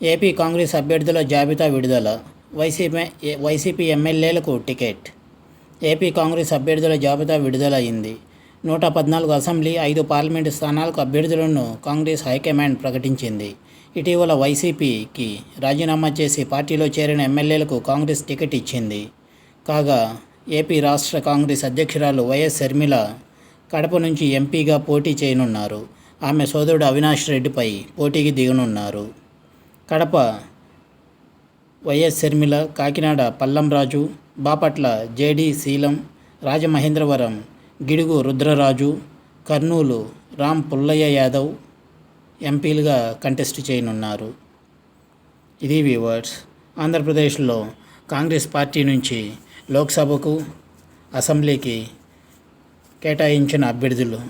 AP Congress అభ్యర్థుల జాబితా విడుదల వైసీపీ వైసీపీ ఎమ్మెల్యేలకు టికెట్. ఏపీ కాంగ్రెస్ అభ్యర్థుల జాబితా విడుదల అయింది నూట పద్నాలుగు అసెంబ్లీ ఐదు పార్లమెంటు స్థానాలకు అభ్యర్థులను కాంగ్రెస్ హైకమాండ్ ప్రకటించింది. ఇటీవల వైసీపీకి రాజీనామా చేసి పార్టీలో చేరిన ఎమ్మెల్యేలకు కాంగ్రెస్ టికెట్ ఇచ్చింది. కాగా ఏపీ రాష్ట్ర కాంగ్రెస్ అధ్యక్షురాలు వైఎస్ షర్మిల కడప నుంచి ఎంపీగా పోటీ చేయనున్నారు. ఆమె సోదరుడు అవినాష్ రెడ్డిపై పోటీకి దిగనున్నారు. కడప వైఎస్ షర్మిల కాకినాడ పల్లంరాజు బాపట్ల జేడి శీలం రాజమహేంద్రవరం గిడుగు రుద్రరాజు కర్నూలు రామ్ పుల్లయ్య యాదవ్ ఎంపీలుగా కంటెస్ట్ చేయనున్నారు. ఇది వ్యూవర్స్ ఆంధ్రప్రదేశ్లో కాంగ్రెస్ పార్టీ నుంచి లోక్సభకు అసెంబ్లీకి కేటాయించిన అభ్యర్థులు